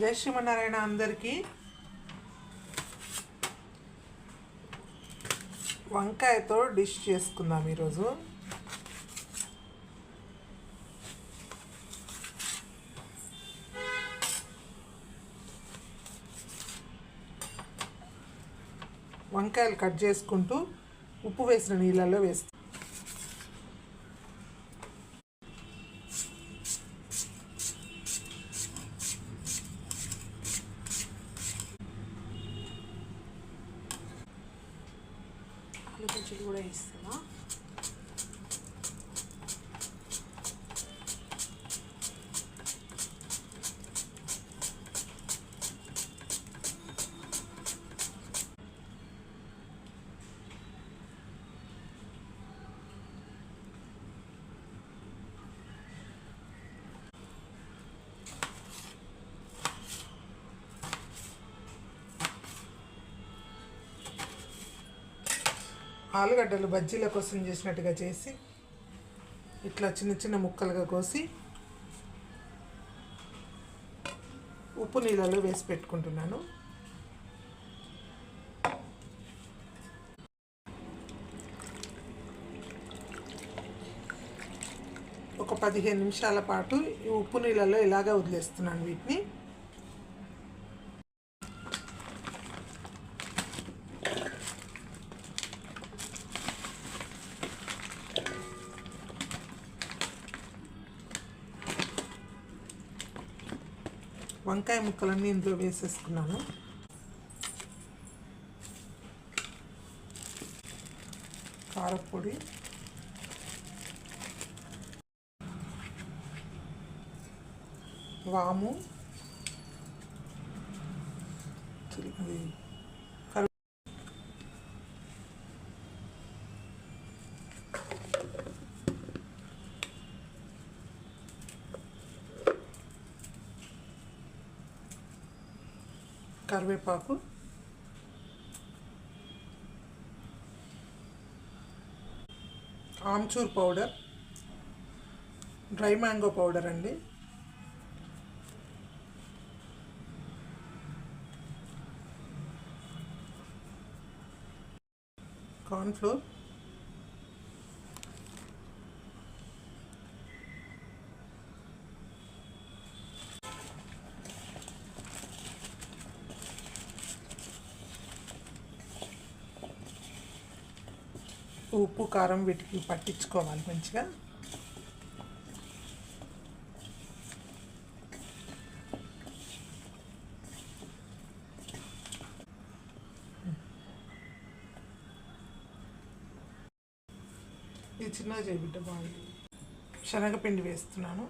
జై శ్రీమన్నారాయణ అందరికీ. వంకాయతో డిష్ చేసుకుందాం ఈరోజు. వంకాయలు కట్ చేసుకుంటూ ఉప్పు వేసిన నీళ్ళల్లో వేస్తాం. ఆలుగడ్డలు బజ్జీల కోసం చేసినట్టుగా చేసి ఇట్లా చిన్న చిన్న ముక్కలుగా కోసి ఉప్పు నీళ్ళలో వేసి పెట్టుకుంటున్నాను. ఒక పదిహేను నిమిషాల పాటు ఈ ఉప్పు నీళ్ళలో ఇలాగే వదిలేస్తున్నాను వీటిని. వంకాయ ముక్కలన్నీ ఇందులో వేసేసుకున్నాను. కారపొడి. వాము. అది కరివేపాకు. Amchur powder. Dry mango powder అండి. కార్న్ఫ్లోర్ ఉప్పు కారం వీటికి పట్టించుకోవాలి మంచిగా. ఇది చిన్నగా చేయబిడ్డ బాగుంది శనగపిండి వేస్తున్నాను.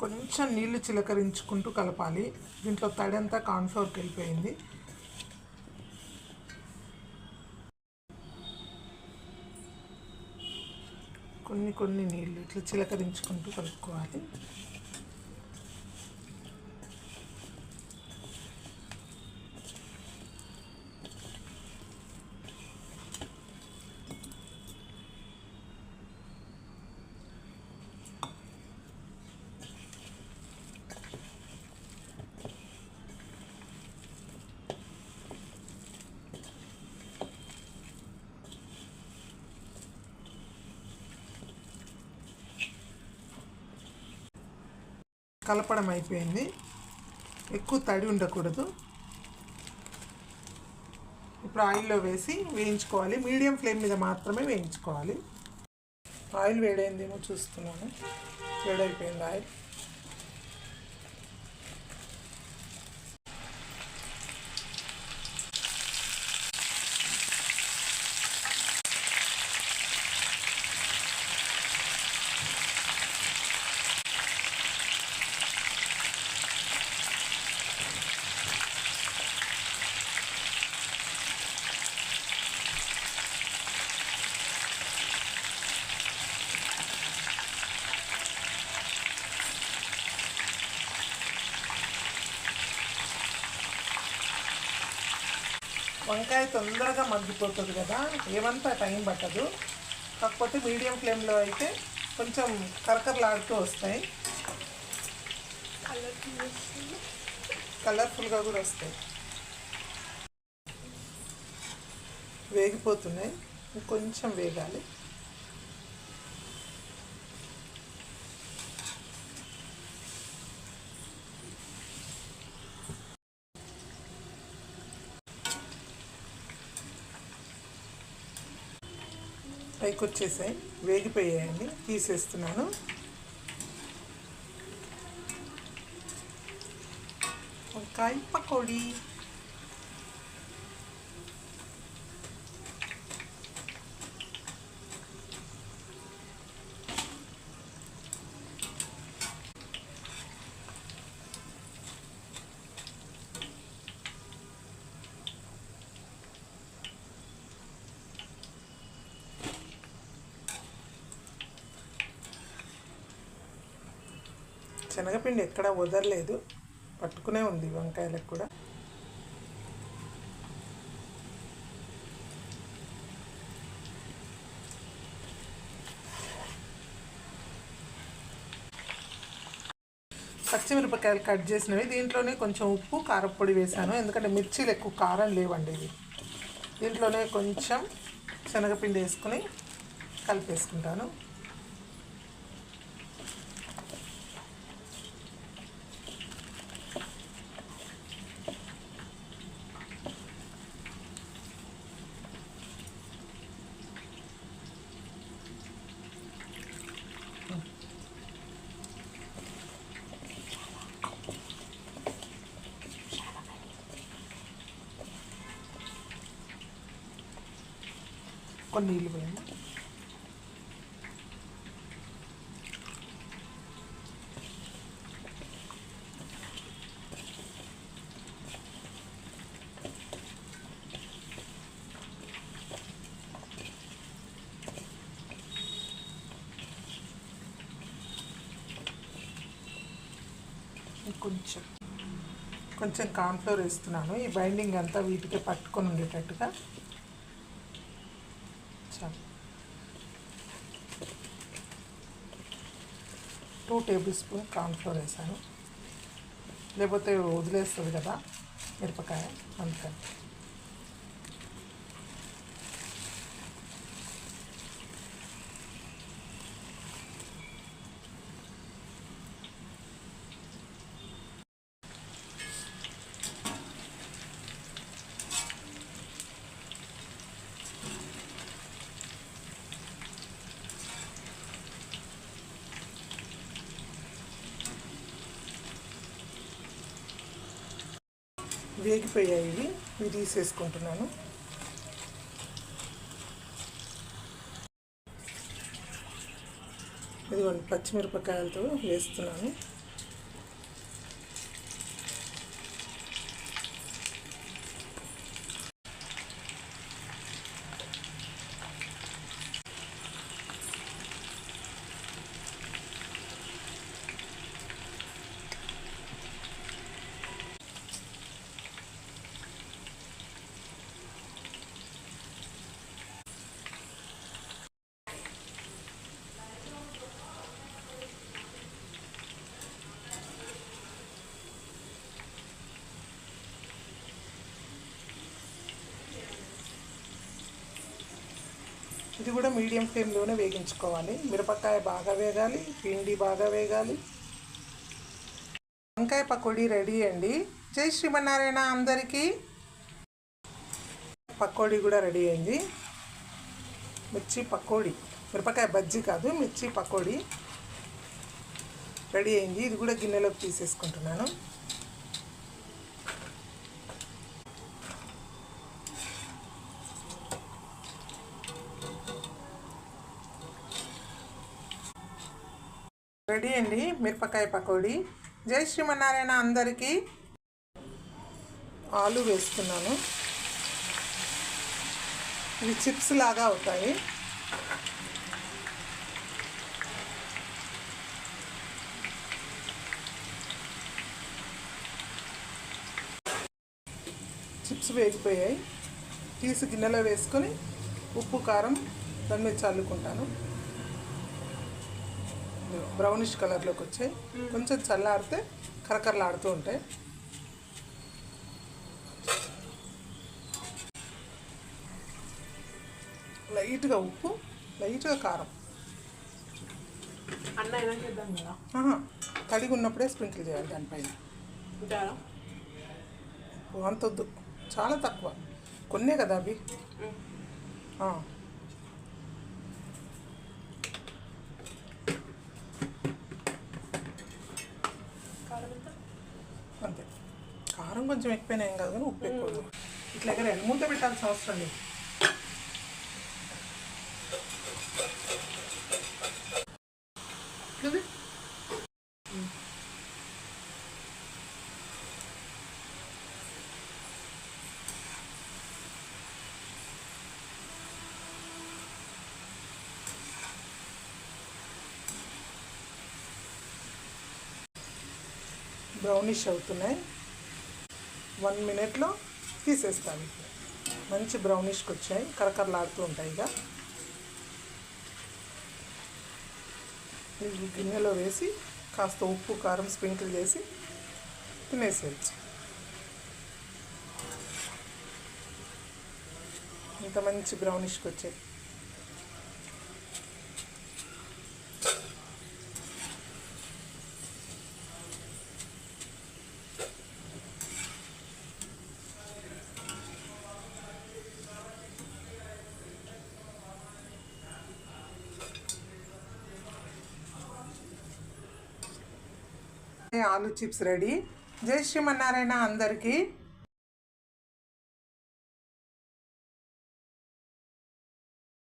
కొంచెం నీళ్ళు చిలకరించుకుంటూ కలపాలి. దీంట్లో తడంతా కాన్ఫ్లోర్కి వెళ్ళిపోయింది. కొన్ని కొన్ని నీళ్ళు ఇట్లా చిలకరించుకుంటూ కలుపుకోవాలి. కలపడం అయిపోయింది. ఎక్కువ తడి ఉండకూడదు. ఇప్పుడు ఆయిల్లో వేసి వేయించుకోవాలి. మీడియం ఫ్లేమ్ మీద మాత్రమే వేయించుకోవాలి. ఆయిల్ వేడైందేమో చూస్తున్నాను. వేడైపోయింది ఆయిల్. వంకాయ తొందరగా మగ్గిపోతుంది కదా ఏమంతా టైం పట్టదు. కాకపోతే మీడియం ఫ్లేమ్లో అయితే కొంచెం కరకరలాడుతూ వస్తాయి. కలర్ఫుల్గా కూడా వస్తాయి. వేగిపోతున్నాయి. కొంచెం వేగాలి. పైకి వచ్చేసాయి వేగిపోయాయండి. తీసేస్తున్నాను. వంకాయ పకోడీ. శనగపిండి ఎక్కడ వదలలేదు పట్టుకునే ఉంది వంకాయలకు కూడా. పచ్చిమిరపకాయలు కట్ చేసినవి. దీంట్లోనే కొంచెం ఉప్పు కారపొడి వేసాను ఎందుకంటే మిర్చీలు ఎక్కువ కారం లేవండి ఇవి. దీంట్లోనే కొంచెం శనగపిండి వేసుకుని కలిపేసుకుంటాను. కొన్ని నీళ్ళు పోయండి కొంచెం కొంచెం కాన్ఫ్లోర్ వేస్తున్నాను. ఈ బైండింగ్ అంతా వీటికే పట్టుకొని ఉండేటట్టుగా అవసరం టూ టేబుల్ స్పూన్ కార్న్ఫ్లోర్ వేసాను. లేకపోతే వదిలేస్తుంది కదా మిరపకాయ అందుకని వేగిపోయాయి ఇవి. ఇవి తీసేసుకుంటున్నాను. ఇదిగోండి పచ్చిమిరపకాయలతో వేస్తున్నాను. ఇది కూడా మీడియం ఫ్లేమ్లోనే వేగించుకోవాలి. మిరపకాయ బాగా వేగాలి పిండి బాగా వేగాలి. వంకాయ పకోడీ రెడీ అండి. జై శ్రీమన్నారాయణ అందరికీ. పకోడీ కూడా రెడీ అయింది. మిర్చి పకోడీ. మిరపకాయ బజ్జీ కాదు మిర్చి పకోడీ రెడీ అయింది. ఇది కూడా గిన్నెలోకి తీసేసుకుంటున్నాను. అండి మిరపకాయ పకోడీ. జై శ్రీమన్నారాయణ అందరికీ ఆలు వేస్తున్నాను. ఇవి చిప్స్ లాగా అవుతాయి. చిప్స్ వేగిపోయాయి. తీసి గిన్నెలో వేసుకొని ఉప్పు కారం దాని మీద చల్లుకుంటాను. బ్రౌనిష్ కలర్లోకి వచ్చాయి. కొంచెం చల్లారితే కరకరలాడుతూ ఉంటాయి. లైట్గా ఉప్పు లైట్గా కారం. కడిగి ఉన్నప్పుడే స్ప్రింకిల్ చేయాలి దానిపైన. ఉంటారా? ఓ, అంత వద్దు చాలా తక్కువ. కొన్నే కదా అవి ఆ. కారం ఎంత అంతే కారం కొంచెం ఎక్కువైనా ఏం కాదు కానీ ఉప్పు ఎక్కువ ఇట్లా ఎగరేయాలి మూత పెట్టాల్సిన అవసరం లేదు. బ్రౌనిష్ అవుతున్నాయి. వన్ మినిట్లో తీసేస్తాను. మంచి బ్రౌనిష్కి వచ్చాయి. కరకరలాడుతూ ఉంటాయి ఇక. ఇవి గిన్నెలో వేసి కాస్త ఉప్పు కారం స్ప్రింకిల్ చేసి తినేసేయచ్చు. ఇంత మంచి బ్రౌనిష్కి వచ్చాయి. ఆలు చిప్స్ రెడీ. జై శ్రీమన్నారాయణ అందరికీ.